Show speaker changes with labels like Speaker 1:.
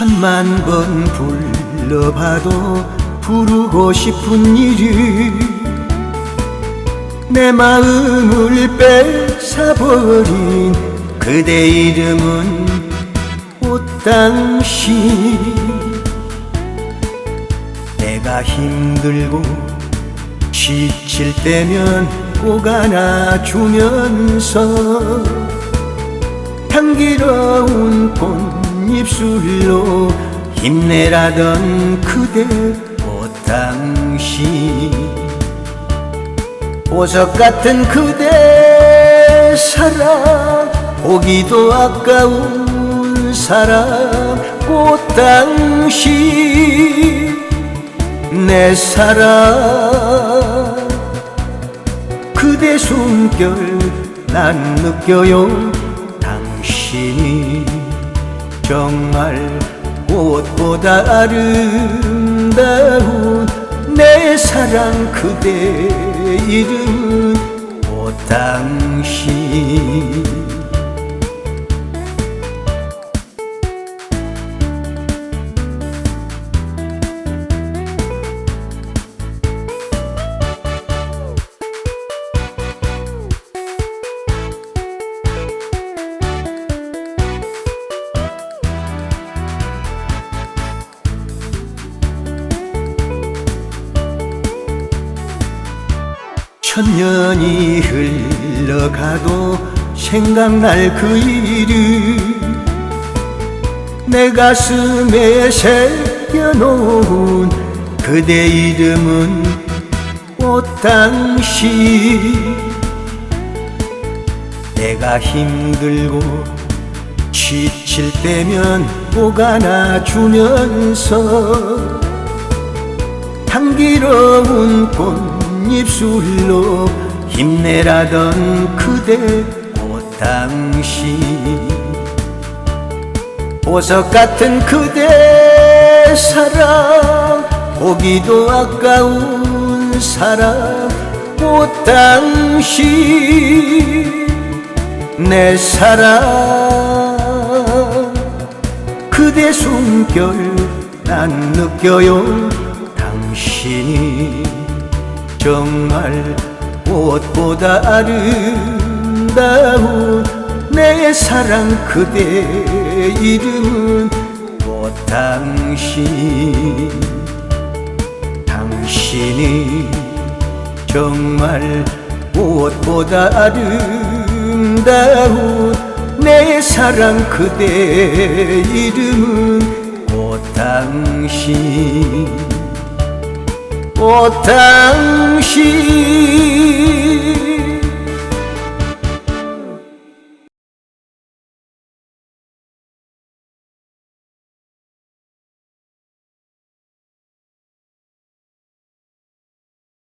Speaker 1: 천만 번 불러봐도 부르고 싶은 이름 내 마음을 뺏어버린 그대 이름은 꽃당신 내가 힘들고 지칠 때면 꼭 안아주면서 향기로운 꽃 잎술로 힘내라던 그대 꽃당신 보석 같은 그대 사랑 보기도 아까운 사랑 꽃당신 내 사랑. 그대 숨결 난 느껴요 당신이 정말 꽃보다 아름다운 내 사랑 그대 이름 꽃당신 천년이 흘러가도 생각날 그 이름 내 가슴에 새겨놓은 그대 이름은 꽃당신 내가 힘들고 지칠 때면 꼭 안아주면서 향기로운 꽃 잎술로 힘내라던 그대 꽃당신 보석 같은 그대 사랑 보기도 아까운 사랑 꽃당신 내 사랑 그대 숨결 난 느껴요 당신이 정말 꽃보다 아름다운 내 사랑 그대 이름은 꽃 당신? 당신이 정말 꽃보다 아름다운 내 사랑 그대 이름은 꽃 당신 꽃당신